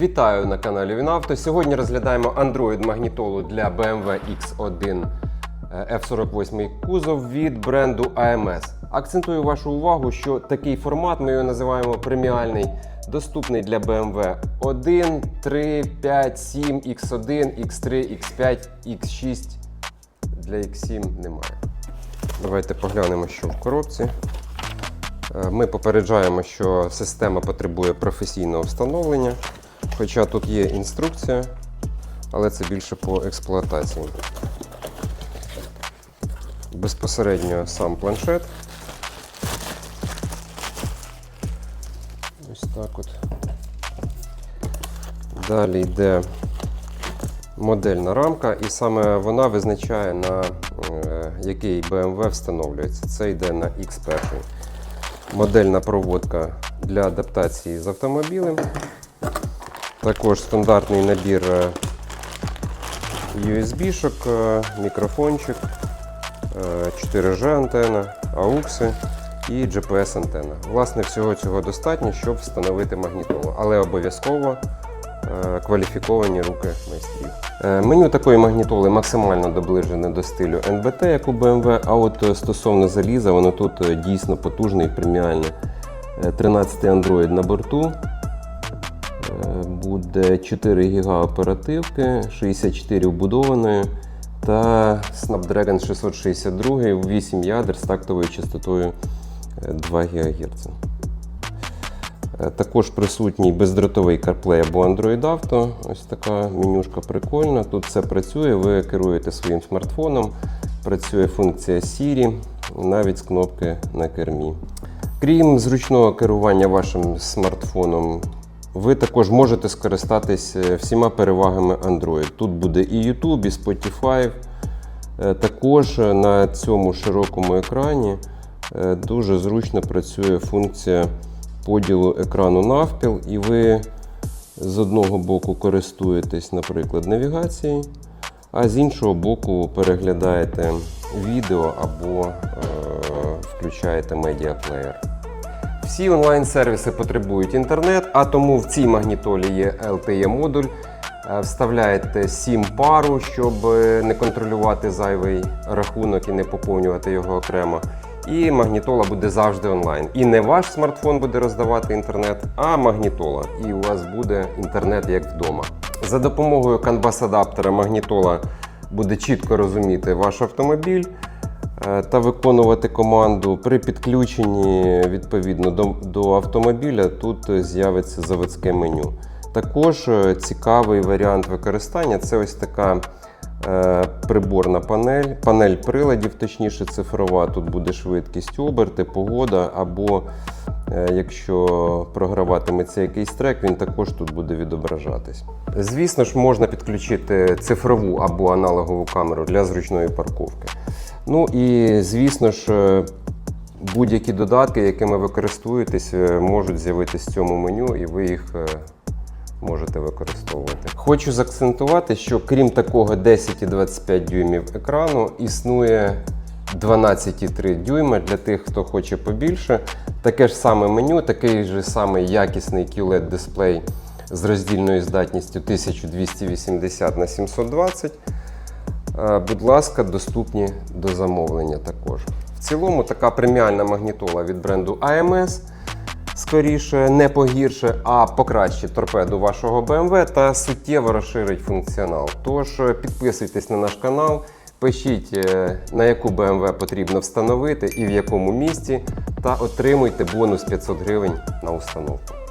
Вітаю на каналі Вінавто. Сьогодні розглядаємо Android магнітолу для BMW X1 е, F48 кузов від бренду AMS. Акцентую вашу увагу, що такий формат, ми його називаємо преміальний, доступний для BMW 1, 3, 5, 7, X1, X3, X5, X6. Для X7 немає. Давайте поглянемо, що в коробці. Е, Ми попереджаємо, що система потребує професійного встановлення. Хоча тут є інструкція, але це більше по експлуатації. Безпосередньо сам планшет. Ось так от. Далі йде модельна рамка, і саме вона визначає, на е, який BMW встановлюється. Це йде на X1. Модельна проводка для адаптації з автомобілем. Також стандартний набір е, USB-шок, е, мікрофончик, е, 4G антена, AUX і GPS антена. Власне, всього цього достатньо, щоб встановити магнітолу, але обов'язково е, кваліфіковані руки майстрів. Е, Меню такої магнітоли максимально доближене до стилю NBT, як у BMW, а от е, стосовно заліза, воно тут е, дійсно потужне і преміальне. Е, 13 Android на борту. Е, Буде 4 ГБ оперативки, 64 вбудованої та Snapdragon 662 8 ядер з тактовою частотою е, 2 ГГц. Е, Також присутній бездротовий CarPlay або Android Auto. Ось така менюшка прикольна. Тут все працює, ви керуєте своїм смартфоном, працює функція Siri, навіть з кнопки на кермі. Крім зручного керування вашим смартфоном, ви також можете скористатись е, всіма перевагами Android. Тут буде і YouTube, і Spotify. Е, Також е, на цьому широкому екрані дуже зручно працює функція поділу екрану навпіл, і ви з одного боку користуєтесь, наприклад, навігацією, а з іншого боку переглядаєте відео або е, включаєте медіаплеєр. Всі онлайн-сервіси потребують інтернет, а тому в цій магнітолі є LTE-модуль. Е, Вставляєте SIM пару, щоб е, не контролювати зайвий рахунок і не поповнювати його окремо. І магнітола буде завжди онлайн. І не ваш смартфон буде роздавати інтернет, а магнітола. І у вас буде інтернет як вдома. За допомогою канбас-адаптера магнітола буде чітко розуміти ваш автомобіль та виконувати команду при підключенні відповідно до, до автомобіля. Тут з'явиться заводське меню. Також е, цікавий варіант використання це ось така е, приборна панель, панель приладів, точніше цифрова. Тут буде швидкість оберти, погода, або е, якщо програватиметься якийсь трек, він також тут буде відображатись. Звісно ж, можна підключити цифрову або аналогову камеру для зручної парковки. Ну і звісно ж. е, Будь-які додатки, якими ви користуєтесь, е, можуть з'явитися в цьому меню, і ви їх е, можете використовувати. Хочу заакцентувати, що крім такого 10 і 25 дюймів екрану, існує 12,3 дюйма для тих, хто хоче побільше. Таке ж саме меню, такий же самий якісний QLED дисплей з роздільною здатністю 1280 на 720. Е, Будь ласка, доступні до замовлення також. В цілому така преміальна магнітола від бренду AMS скоріше не погірше, а покращить торпеду вашого BMW та суттєво розширить функціонал. Тож е, підписуйтесь на наш канал, пишіть, е, на яку BMW потрібно встановити і в якому місці, та отримуйте бонус 500 гривень на установку.